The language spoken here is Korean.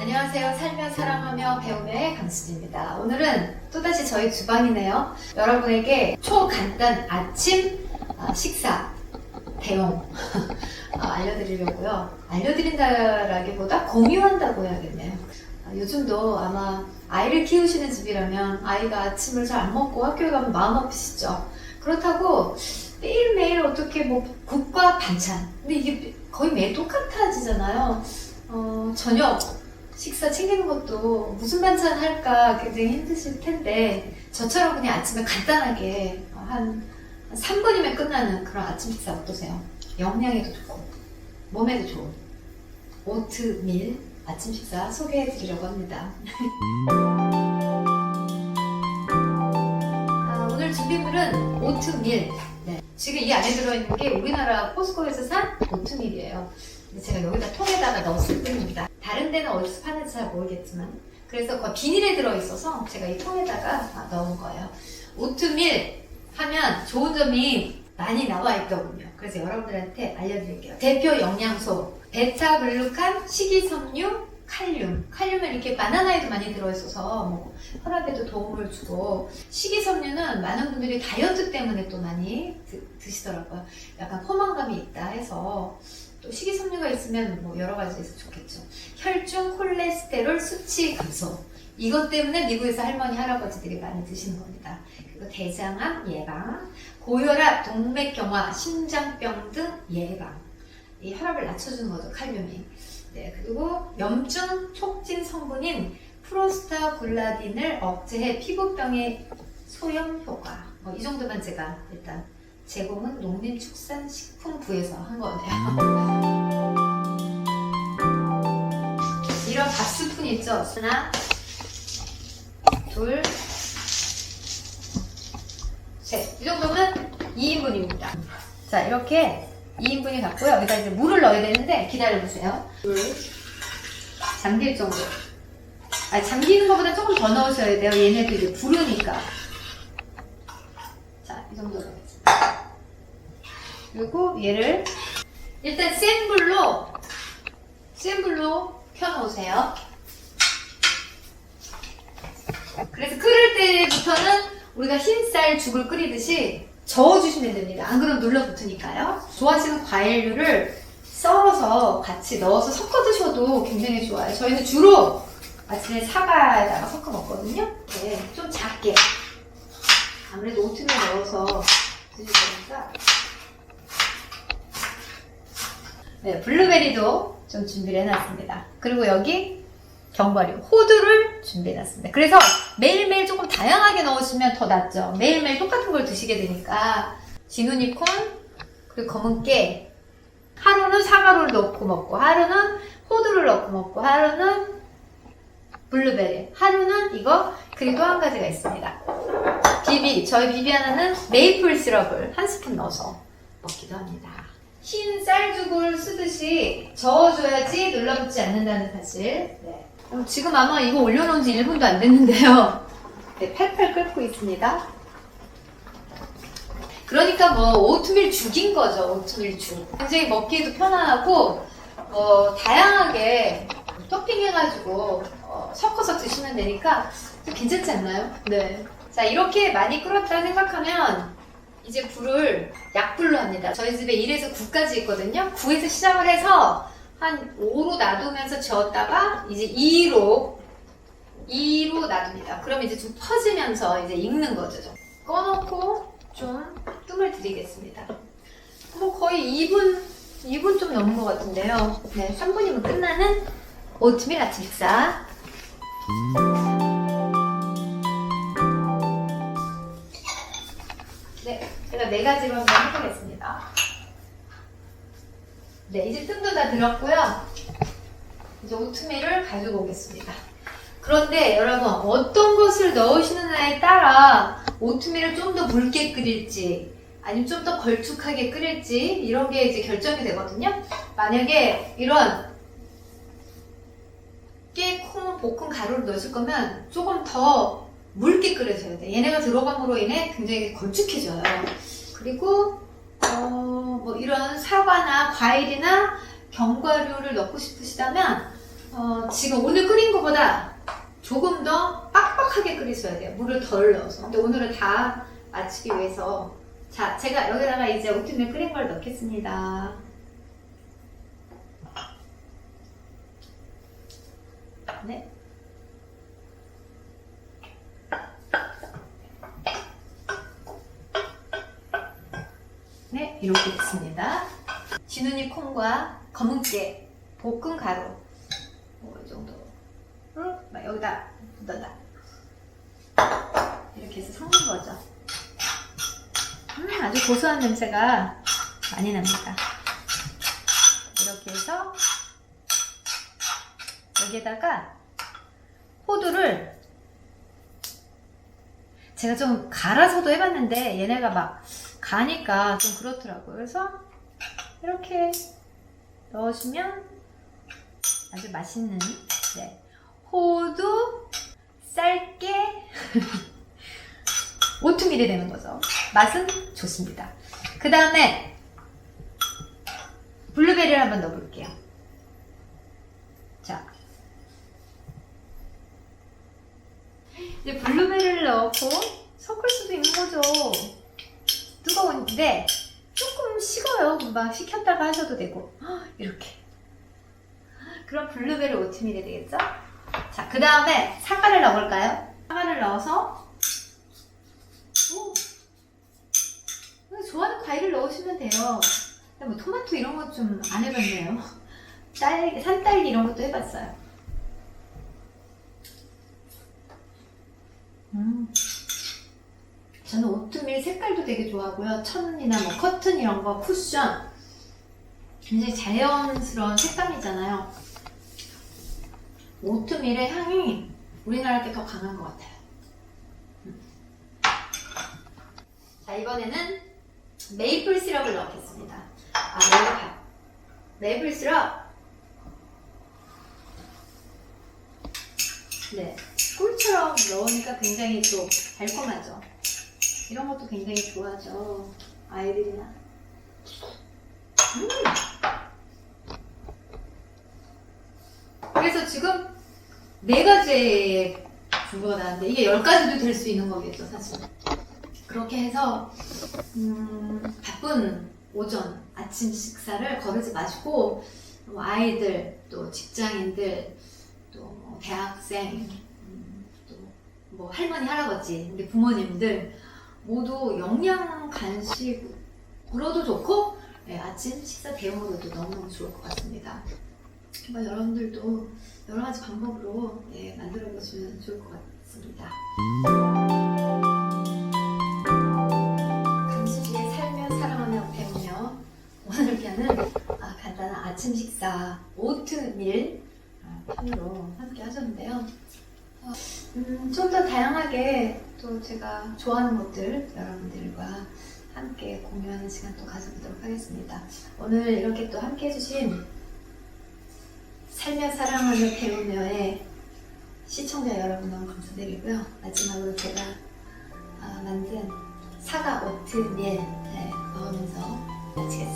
안녕하세요. 살며 사랑하며 배움의 강수지입니다. 오늘은 또다시 저희 주방이네요. 여러분에게 초간단 아침 아, 식사 대용 아, 알려드리려고요. 알려드린다라기보다 공유한다고 해야겠네요. 아, 요즘도 아마 아이를 키우시는 집이라면 아이가 아침을 잘 안 먹고 학교에 가면 마음 아프시죠. 그렇다고 매일매일 어떻게 뭐 국과 반찬. 근데 이게 거의 매일 똑같아지잖아요. 어, 저녁 식사 챙기는 것도 무슨 반찬 할까 굉장히 힘드실 텐데 저처럼 그냥 아침에 간단하게 한 3분이면 끝나는 그런 아침 식사 어떠세요? 영양에도 좋고 몸에도 좋은 오트밀 아침 식사 소개해 드리려고 합니다. 아, 오늘 준비물은 오트밀. 네. 지금 이 안에 들어있는 게 우리나라 포스코에서 산 오트밀이에요. 제가 여기다 통에다가 넣었을 뿐입니다. 다른 데는 어디서 파는지 잘 모르겠지만. 그래서 그 비닐에 들어있어서 제가 이 통에다가 아, 넣은 거예요. 오트밀 하면 좋은 점이 많이 나와 있더군요. 그래서 여러분들한테 알려드릴게요. 대표 영양소, 베타글루칸, 식이섬유, 칼륨. 칼륨은 이렇게 바나나에도 많이 들어있어서 뭐 혈압에도 도움을 주고 식이섬유는 많은 분들이 다이어트 때문에 또 많이 드, 드시더라고요. 약간 포만감이 있다 해서 또 식이섬유가 있으면 뭐 여러 가지에서 좋겠죠. 혈중 콜레스테롤 수치 감소. 이것 때문에 미국에서 할머니, 할아버지들이 많이 드시는 겁니다. 그리고 대장암 예방, 고혈압, 동맥경화, 심장병 등 예방. 이 혈압을 낮춰주는 거죠, 칼륨이. 네, 그리고 염증 촉진 성분인 프로스타글라딘을 억제해 피부병의 소염 효과. 뭐 이 정도만 제가 일단 제공은 농림축산식품부에서 한 거네요. 이런 밥 스푼 있죠? 하나, 둘, 셋. 이 정도면 2인분입니다. 자, 이렇게 2인분이 갔고요. 여기다 이제 물을 넣어야 되는데 기다려보세요. 물. 잠길 정도. 아, 잠기는 것보다 조금 더 넣으셔야 돼요. 얘네도 이제 부르니까. 자, 이 정도 넣겠습니다. 그리고 얘를 일단 센 불로, 센 불로 켜놓으세요. 그래서 끓을 때부터는 우리가 흰쌀 죽을 끓이듯이 저어주시면 됩니다. 안 그러면 눌러붙으니까요. 좋아하시는 과일류를 썰어서 같이 넣어서 섞어 드셔도 굉장히 좋아요. 저희는 주로 아침에 사과에다가 섞어 먹거든요. 네, 좀 작게. 아무래도 오트밀 넣어서 드실 거니까. 네, 블루베리도 좀 준비를 해놨습니다. 그리고 여기 견과류, 호두를 준비해놨습니다. 그래서 매일매일 조금 다양하게 넣으시면 더 낫죠. 매일매일 똑같은 걸 드시게 되니까 진우니콘, 그리고 검은 깨, 하루는 사과를 넣고 먹고, 하루는 호두를 넣고 먹고, 하루는 블루베리, 하루는 이거, 그리고 한 가지가 있습니다. 비비, 저희 비비 하나는 메이플 시럽을 한 스푼 넣어서 먹기도 합니다. 흰 쌀죽을 쓰듯이 저어줘야지 눌러붙지 않는다는 사실. 네. 그럼 지금 아마 이거 올려놓은 지 1분도 안 됐는데요. 네, 팔팔 끓고 있습니다. 그러니까 뭐 오트밀 죽인 거죠, 오트밀 죽. 굉장히 먹기에도 편안하고 뭐 다양하게 토핑해가지고 어, 섞어서 드시면 되니까 좀 괜찮지 않나요? 네. 자 이렇게 많이 끓었다 생각하면 이제 불을 약불로 합니다. 저희 집에 1에서 9까지 있거든요. 9에서 시작을 해서 한 5로 놔두면서 저었다가 이제 2로 2로 놔둡니다. 그럼 이제 좀 퍼지면서 이제 익는 거죠. 좀. 꺼놓고 좀 뜸을 들이겠습니다. 뭐 거의 2분 2분 좀 넘은 것 같은데요. 네, 3분이면 끝나는 오트밀 아침 식사. 네, 제가 네 가지로 한번 해보겠습니다. 네, 이제 뜸도 다 들었고요. 이제 오트밀을 가지고 오겠습니다. 그런데 여러분, 어떤 것을 넣으시느냐에 따라 오트밀을 좀 더 묽게 끓일지, 아니면 좀 더 걸쭉하게 끓일지, 이런 게 이제 결정이 되거든요. 만약에 이런 깨, 콩, 볶은 가루를 넣으실 거면 조금 더 묽게 끓여줘야 돼. 얘네가 들어감으로 인해 굉장히 걸쭉해져요. 그리고 어, 뭐 이런 사과나 과일이나 견과류를 넣고 싶으시다면 어, 지금 오늘 끓인 것보다 조금 더 빡빡하게 끓이셔야 돼요. 물을 덜 넣어서. 근데 오늘은 다 마치기 위해서 자, 제가 여기다가 이제 오트밀 끓인 걸 넣겠습니다. 네. 네, 이렇게 됐습니다. 진우니 콩과 검은깨, 볶은 가루. 뭐, 이 정도. 응? 막 여기다 넣어다. 이렇게 해서 섞는 거죠. 음, 아주 고소한 냄새가 많이 납니다. 이렇게 해서 여기에다가 호두를 제가 좀 갈아서도 해봤는데 얘네가 막 가니까 좀 그렇더라고요. 그래서 이렇게 넣어주면 아주 맛있는 네. 호두 쌀게 오트밀이 되는 거죠. 맛은 좋습니다. 그 다음에 블루베리를 한번 넣어볼게요. 이제 블루베리를 넣고 섞을 수도 있는 거죠. 뜨거운데 조금 식어요. 금방 식혔다가 하셔도 되고 헉, 이렇게. 그럼 블루베리 오트밀이 되겠죠? 자, 그 다음에 사과를 넣어볼까요? 사과를 넣어서 오, 좋아하는 과일을 넣으시면 돼요. 뭐 토마토 이런 거 좀 안 해봤네요. 딸기, 산딸기 이런 것도 해봤어요. 음. 저는 오트밀 색깔도 되게 좋아하고요. 천이나 뭐 커튼 이런 거 쿠션 굉장히 자연스러운 색감이잖아요. 오트밀의 향이 우리나라 게 더 강한 것 같아요. 음. 자 이번에는 메이플 시럽을 넣겠습니다. 아 메이플, 메이플 시럽. 네, 꿀처럼 넣으니까 굉장히 또 달콤하죠. 이런 것도 굉장히 좋아하죠. 아이들이나. 음. 그래서 지금 네 가지의 분부가 나왔는데 이게 열 가지도 될 수 있는 거겠죠, 사실. 그렇게 해서 음, 바쁜 오전 아침 식사를 거르지 마시고 뭐 아이들 또 직장인들 또뭐 대학생 음, 또 뭐 할머니 할아버지 우리 부모님들 모두 영양 간식으로도 좋고 네, 아침 식사 대용으로도 너무 좋을 것 같습니다. 한번 여러분들도 여러 가지 방법으로 네, 만들어 보시면 좋을 것 같습니다. 강수지의 살며 사랑하며 배우며 오늘 편은 아, 간단한 아침 식사 오트밀 아, 편으로 함께 하셨는데요. 어, 음, 좀 더 다양하게 또 제가 좋아하는 것들 여러분들과 함께 공유하는 시간 또 가져보도록 하겠습니다. 오늘 이렇게 또 함께 해주신 살며 사랑하며 배우며의 시청자 여러분 너무 감사드리고요. 마지막으로 제가 아, 만든 사과 오트밀 네, 넣으면서 마치겠습니다.